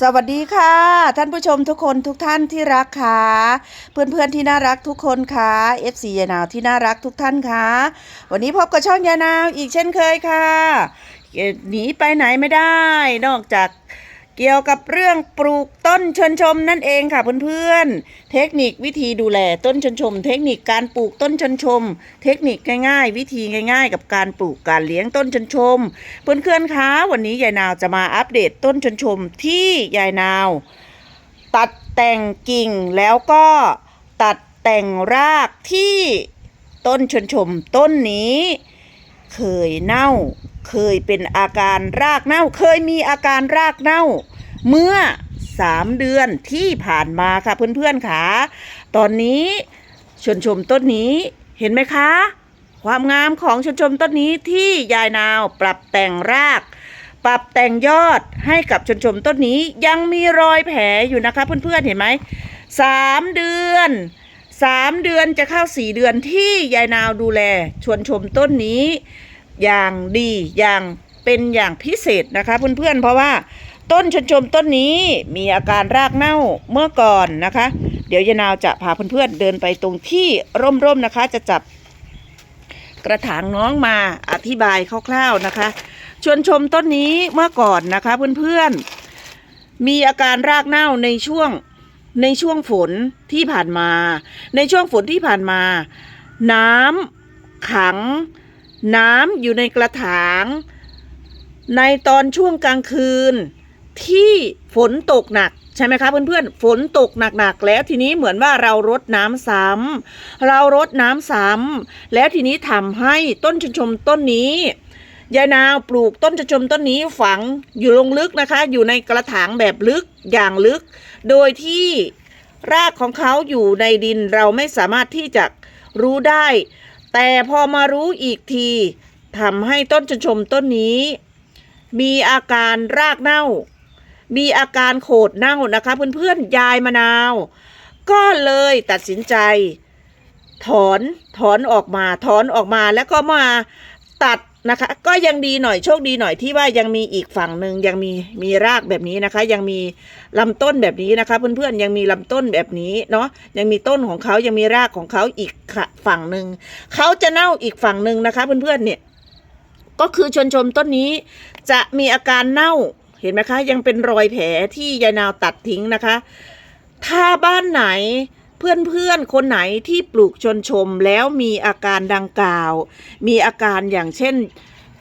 สวัสดีค่ะ ท่านผู้ชมทุกคนทุกท่านที่รักค่ะเพื่อนๆที่น่ารักทุกคนค่ะ FC ยายนาวที่น่ารักทุกท่านค่ะ วันนี้พบกับช่องยายนาวอีกเช่นเคยค่ะหนีไปไหนไม่ได้ นอกจาก เกี่ยวกับเรื่องปลูกต้นชนชมนั่นเองค่ะเพื่อนๆ เทคนิควิธีดูแลต้นชนชม เทคนิคการปลูกต้นชนชม เทคนิคง่ายๆ วิธีง่าย ๆ กับการปลูกการเลี้ยงต้นชนชม เพื่อนๆคะวันนี้ยายนาวจะมาอัปเดตต้นชนชมที่ยายนาว ตัดแต่งกิ่งแล้วก็ตัดแต่งรากที่ต้นชนชมต้นนี้ เคยเน่า เคยเป็นอาการรากเน่า เคยมีอาการรากเน่า เมื่อสามเดือนที่ผ่านมาค่ะเพื่อนๆค่ะ ตอนนี้ชนชมต้นนี้เห็นไหมคะ ความงามของชนชมต้นนี้ที่ยายนาวปรับแต่งราก ปรับแต่งยอดให้กับชนชมต้นนี้ยังมีรอยแผลอยู่นะคะเพื่อนๆเห็นไหมสามเดือนสามเดือนจะเข้าสี่เดือนที่ยายนาวดูแลชวนชมต้นนี้ อย่างดีอย่างเป็นอย่างพิเศษนะคะเพื่อนๆเพราะว่าต้นชนชมต้นนี้มีอาการรากเน่าเมื่อก่อนนะคะ เดี๋ยวยานาวจะพาเพื่อนๆเดินไปตรงที่ร่มๆนะคะ จะจับกระถางน้องมาอธิบายคร่าวๆนะคะ ชวนชมต้นนี้เมื่อก่อนนะคะเพื่อนๆ มีอาการรากเน่าในช่วงในช่วงฝนที่ผ่านมา ในช่วงฝนที่ผ่านมา น้ำขัง น้ำอยู่ในกระถาง ในตอนช่วงกลางคืน ที่ฝนตกหนักใช่ไหมคะเพื่อนๆ ฝนตกหนักๆ แล้วทีนี้เหมือนว่าเรารดน้ำซ้ำเรารดน้ำซ้ำแล้วทีนี้ทำให้ต้นชมชมต้นนี้ยายนาวปลูกต้นชะชมต้นนี้ฝังอยู่ลงลึกนะคะ อยู่ในกระถางแบบลึกอย่างลึก โดยที่รากของเขาอยู่ในดินเราไม่สามารถที่จะรู้ได้ แต่พอมารู้อีกทีทำให้ต้นชนชมต้นนี้ มีอาการรากเน่า มีอาการโขดเน่านะคะ เพื่อนๆยายมะนาว ก็เลยตัดสินใจ ถอนถอนออกมา ถอนออกมาแล้วก็มาตัด นะคะ ก็ยังดีหน่อยโชคดีหน่อยที่ว่ายังมีอีกฝั่งหนึ่งยังมีมีรากแบบนี้นะคะ ยังมีลำต้นแบบนี้นะคะ เพื่อนๆยังมีลำต้นแบบนี้เนาะยังมีต้นของเขายังมีรากของเขาอีกฝั่งหนึ่งเขาจะเน่าอีกฝั่งหนึ่งนะคะ เพื่อนๆเนี่ย ก็คือชนชมต้นนี้จะมีอาการเน่าเห็นไหมคะ ยังเป็นรอยแผลที่ยายนาวตัดทิ้งนะคะ ถ้าบ้านไหน เพื่อนๆ คนไหนที่ปลูกชนชมแล้วมีอาการดังกล่าว มีอาการอย่างเช่น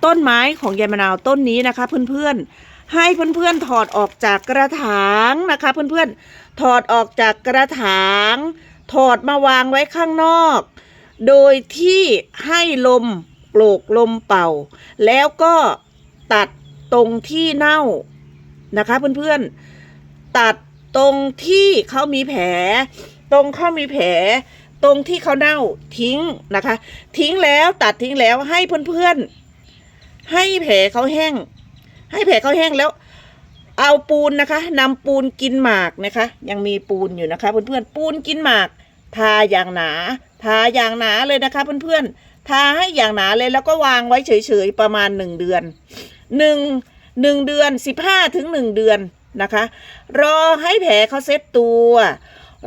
ต้นไม้ของยายมะนาวต้นนี้นะคะเพื่อนๆ ให้เพื่อนๆถอดออกจากกระถางนะคะเพื่อนๆ ถอดออกจากกระถาง ถอดมาวางไว้ข้างนอก โดยที่ให้ลมโกรกลมเป่า แล้วก็ตัดตรงที่เน่านะคะเพื่อนๆ ตัดตรงที่เขามีแผล ตรงเขามีแผล ตรงที่เขาเน่าทิ้งนะคะ ทิ้งแล้วตัดทิ้งแล้วให้เพื่อนๆ ให้แผลเขาแห้ง ให้แผลเขาแห้งแล้ว เอาปูนนะคะนำปูนกินหมากนะคะ ยังมีปูนอยู่นะคะ เพื่อนๆ ปูนกินหมาก ทาอย่างหนา ทาอย่างหนาเลยนะคะ เพื่อนๆ ทาให้อย่างหนาเลยแล้วก็วางไว้เฉยๆประมาณหนึ่งเดือนหนึ่งหนึ่งเดือนสิบห้าถึงหนึ่งเดือนนะคะ รอให้แผลเขาเซ็ตตัว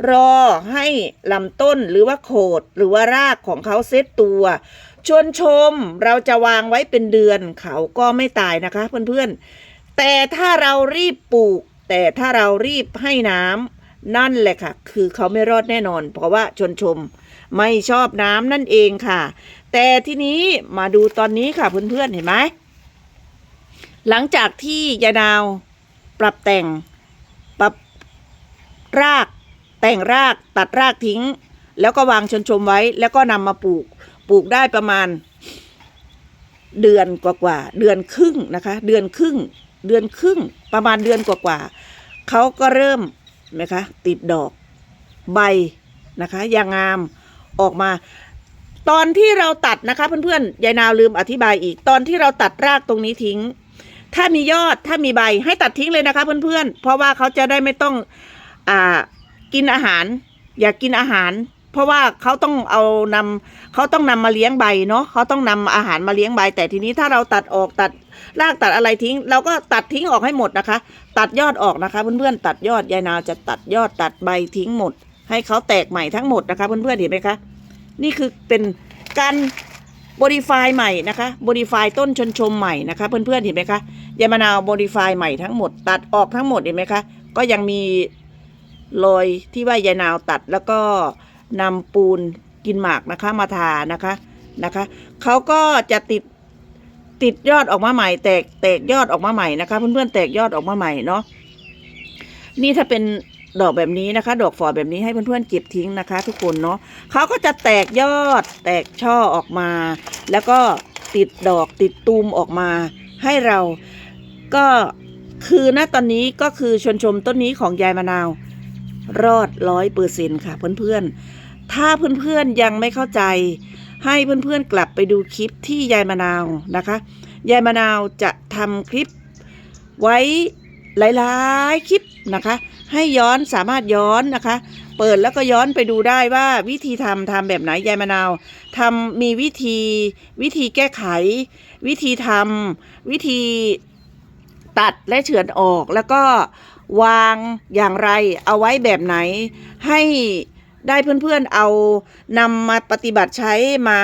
รอให้ลำต้นหรือว่าโขดหรือว่ารากของเขาเซตตัว ชวนชมเราจะวางไว้เป็นเดือนเขาก็ไม่ตายนะคะเพื่อนๆ แต่ถ้าเรารีบปลูก แต่ถ้าเรารีบให้น้ำนั่นแหละค่ะ คือเขาไม่รอดแน่นอน เพราะว่าชนชมไม่ชอบน้ำนั่นเองค่ะ แต่ทีนี้มาดูตอนนี้ค่ะเพื่อนๆเห็นไหมหลังจากที่ยายนาวปรับแต่งปรับราก แต่งรากตัดรากทิ้ง แล้วก็วางชนชมไว้ แล้วก็นำมาปลูก ปลูกได้ประมาณ เดือนกว่าๆเดือนครึ่งนะคะ เดือนครึ่ง เดือนครึ่ง ประมาณเดือนกว่าๆเขาก็เริ่มนไหมคะติดดอกใบนะคะยางงามออกมา ตอนที่เราตัดนะคะ เพื่อนๆยายนาวลืมอธิบายอีก ตอนที่เราตัดรากตรงนี้ทิ้ง ถ้ามียอดถ้ามีใบให้ตัดทิ้งเลยนะคะ เพื่อนๆ เพราะว่าเขาจะได้ไม่ต้องอ่า กินอาหาร อย่ากกินอาหาร เพราะว่าเขาต้องเอานำเขาต้องนำมาเลี้ยงใบเนาะเขาต้องนำอาหารมาเลี้ยงใบ แต่ทีนี้ถ้าเราตัดออกตัดรากตัดอะไรทิ้ง เราก็ตัดทิ้งออกให้หมดนะคะ ตัดยอดออกนะคะ เพื่อนๆตัดยอดยายนาวจะตัดยอดตัดใบทิ้งหมด ให้เขาแตกใหม่ทั้งหมดนะคะเพื่อนๆเห็นไหมคะนี่คือเป็นการบริฟายใหม่นะคะบริฟายต้นชนชมใหม่นะคะ เพื่อนๆเห็นไหมคะยายมะนาวบริฟายใหม่ทั้งหมด ตัดออกทั้งหมดเห็นไหมคะ ก็ยังมี รอยที่ว่ายายนาวตัดแล้วก็นำปูนกินหมากนะคะมาทานะคะนะคะเขาก็จะติดติดยอดออกมาใหม่ แตกแตกยอดออกมาใหม่นะคะ เพื่อนๆแตกยอดออกมาใหม่เนาะนี่ถ้าเป็นดอกแบบนี้นะคะ ดอกฝอยแบบนี้ให้เพื่อนๆเก็บทิ้งนะคะ ทุกคนเนาะเขาก็จะแตกยอดแตกช่อออกมา แล้วก็ติดดอกติดตูมออกมาให้เราก็คือณตอนนี้ก็คือชวนชมต้นนี้ของยายมะนาว รอดร้อยเปอร์เซ็นค่ะเพื่อนๆ ถ้าเพื่อนๆยังไม่เข้าใจ ให้เพื่อนๆกลับไปดูคลิปที่ยายมะนาวนะคะ ยายมะนาวจะทำคลิปไว้หลายๆคลิปนะคะ ให้ย้อนสามารถย้อนนะคะ เปิดแล้วก็ย้อนไปดูได้ว่าวิธีทำทำแบบไหนยายมะนาวทำมีวิธีวิธีแก้ไข วิธีทำวิธี ตัดและเฉือนออก แล้วก็วางอย่างไรเอาไว้แบบไหน ให้ได้เพื่อนๆเอานำมาปฏิบัติใช้มา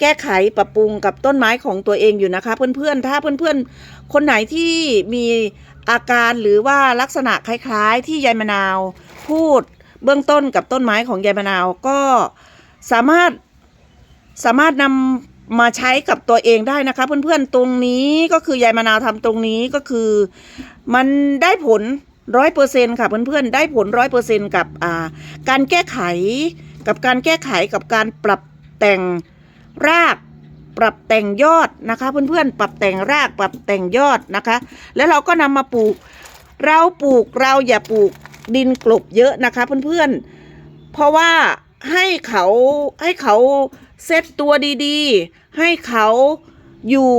แก้ไขปรับปรุงกับต้นไม้ของตัวเองอยู่นะคะ เพื่อนๆ ถ้าเพื่อนๆ คนไหนที่มีอาการหรือว่าลักษณะคล้ายๆ ที่ยายมะนาวพูดเบื้องต้นกับต้นไม้ของยายมะนาวก็สามารถสามารถนำ มาใช้กับตัวเองได้นะคะ เพื่อนๆตรงนี้ก็คือยายมะนาวทำตรงนี้ก็คือ มันได้ผลร้อยเปอร์เซ็นค่ะเพื่อนๆได้ผลร้อยเปอร์เซ็นกับอ่าการแก้ไข กับการแก้ไขกับการปรับแต่งรากปรับแต่งยอดนะคะ เพื่อนๆ ปรับแต่งรากปรับแต่งยอดนะคะ แล้วเราก็นำมาปลูก เราปลูกเราอย่าปลูกดินกลบเยอะนะคะ เพื่อนๆ เพราะว่าให้เขาให้เขา เซตตัวดีๆ ให้เขาอยู่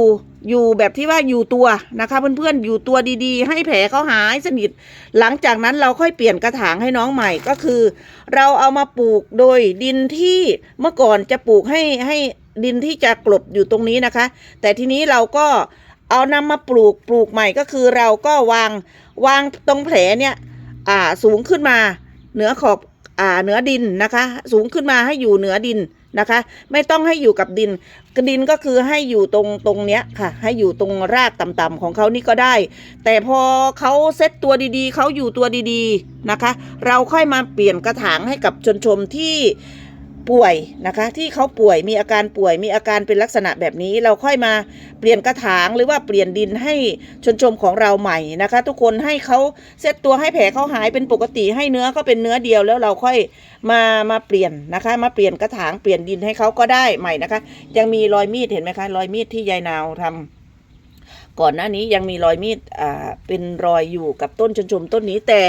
อยู่แบบที่ว่าอยู่ตัวนะคะเพื่อนๆอยู่ตัวดีๆ ให้แผลเขาหายสนิท หลังจากนั้นเราค่อยเปลี่ยนกระถางให้น้องใหม่ก็คือ เราเอามาปลูกโดยดินที่เมื่อก่อนจะปลูกให้ให้ดินที่จะกลบอยู่ตรงนี้นะคะ แต่ทีนี้เราก็เอานำมาปลูกปลูกใหม่ก็คือเราก็วางวางตรงแผลเนี่ยอ่าสูงขึ้นมาเหนือขอบอ่าเหนือดินนะคะ สูงขึ้นมาให้อยู่เหนือดิน นะคะ ไม่ต้องให้อยู่กับดินดินก็คือให้อยู่ตรงตรงเนี้ยค่ะ ให้อยู่ตรงรากต่ำๆของเขานี่ก็ได้ แต่พอเขาเซ็ตตัวดีๆเขาอยู่ตัวดีๆนะคะ เราค่อยมาเปลี่ยนกระถางให้กับชนชมที่ ป่วยนะคะที่เขาป่วยมีอาการป่วยมีอาการเป็นลักษณะแบบนี้ เราค่อยมาเปลี่ยนกระถางหรือว่าเปลี่ยนดินให้ชนชมของเราใหม่นะคะ ทุกคนให้เขาเซตตัวให้แผลเขาหายเป็นปกติให้เนื้อก็เป็นเนื้อเดียวแล้วเราค่อยมามาเปลี่ยนนะคะ มาเปลี่ยนกระถางเปลี่ยนดินให้เขาก็ได้ใหม่นะคะ ยังมีรอยมีดเห็นไหมคะรอยมีดที่ยายนาวทำก่อนหน้านี้ยังมีรอยมีดอ่าเป็นรอยอยู่กับต้นชนชมต้นนี้แต่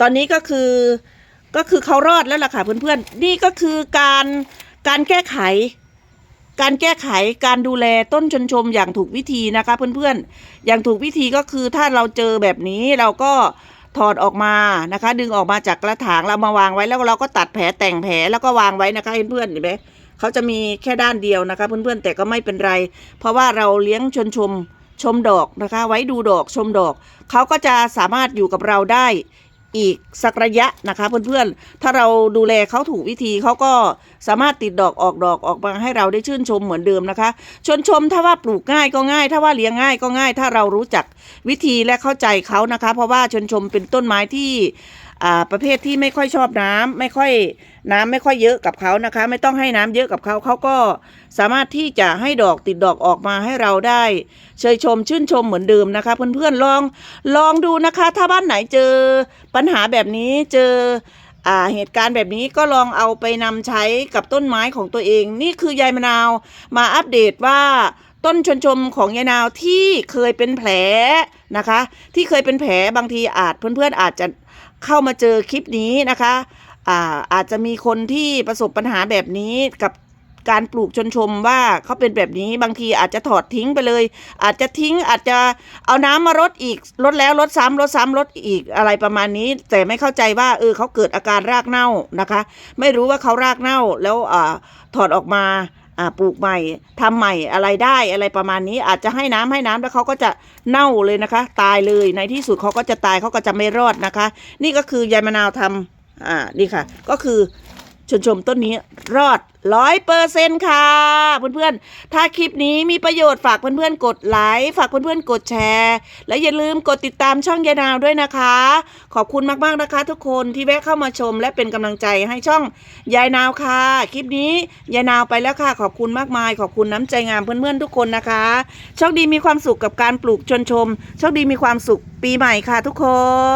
ตอนนี้ก็คือ ก็คือเขารอดแล้วล่ะค่ะเพื่อนๆ นี่ก็คือการการแก้ไข การแก้ไขการดูแลต้นชนชมอย่างถูกวิธีนะคะเพื่อนๆ อย่างถูกวิธีก็คือถ้าเราเจอแบบนี้เราก็ถอดออกมานะคะ ดึงออกมาจากกระถางเรามาวางไว้แล้วเราก็ตัดแผลแต่งแผลแล้วก็วางไว้นะคะเพื่อนๆเห็นไหมเขาจะมีแค่ด้านเดียวนะคะ เพื่อนๆแต่ก็ไม่เป็นไร เพราะว่าเราเลี้ยงชนชมชมดอกนะคะ ไว้ดูดอกชมดอก เขาก็จะสามารถอยู่กับเราได้ อีกสักระยะนะคะเพื่อนๆ ถ้าเราดูแลเขาถูกวิธีเขาก็ สามารถติดดอกออกดอกออกมาให้เราได้ชื่นชมเหมือนเดิมนะคะชนชมถ้าว่าปลูกง่ายก็ง่าย ถ้าว่าเลี้ยงง่ายก็ง่าย ถ้าเรารู้จักวิธีและเข้าใจเขานะคะ เพราะว่าชนชมเป็นต้นไม้ที่ประเภทที่ไม่ค่อยชอบน้ำไม่ค่อยน้ำไม่ค่อยเยอะกับเขานะคะ ไม่ต้องให้น้ำเยอะกับเขาเขาก็สามารถที่จะให้ดอกติดดอกออกมาให้เราได้ เชยชมชื่นชมเหมือนเดิมนะคะ เพื่อนๆลองลองดูนะคะ ถ้าบ้านไหนเจอปัญหาแบบนี้เจอ เหตุการณ์แบบนี้ก็ลองเอาไปนำใช้กับต้นไม้ของตัวเอง นี่คือยายมะนาวมาอัปเดตว่าต้นชนชมของยายนาวที่เคยเป็นแผลนะคะ ที่เคยเป็นแผลบางทีอาจเพื่อนๆอาจจะเข้ามาเจอคลิปนี้นะคะอาอาจจะมีคนที่ประสบปัญหาแบบนี้กับ การปลูกชนชมว่าเขาเป็นแบบนี้บางทีอาจจะถอดทิ้งไปเลย อาจจะทิ้งอาจจะเอาน้ำมารดอีกลดแล้วลดซ้ำลดซ้ำลดอีกอะไรประมาณนี้ แต่ไม่เข้าใจว่าเออเขาเกิดอาการรากเน่านะคะ ไม่รู้ว่าเขารากเน่าแล้วอถอดออกมาปลูกใหม่ทำใหม่อะไรได้อะไรประมาณนี้อาจจะให้น้ำให้น้ำแล้วเขาก็จะเน่าเลยนะคะ ตายเลยในที่สุดเขาก็จะตายเขาก็จะไม่รอดนะคะ นี่ก็คือยายมะนาวทำอ่านี่ค่ะ ก็คือ ชนชมต้นนี้รอดร้อยเปอร์เซ็นค่ะเพื่อนๆ ถ้าคลิปนี้มีประโยชน์ฝากเพื่อนๆ กดไลค์ฝากเพื่อนๆ กดแชร์ และอย่าลืมกดติดตามช่องยายนาวด้วยนะคะ ขอบคุณมากๆนะคะ ทุกคนที่แวะเข้ามาชมและเป็นกำลังใจให้ช่องยายนาวค่ะ คลิปนี้ยายนาวไปแล้วค่ะ ขอบคุณมากมาย ขอบคุณน้ำใจงามเพื่อนๆ ทุกคนนะคะโชคดีมีความสุขกับการปลูกชนชมโชคดีมีความสุขปีใหม่ค่ะ ทุกคน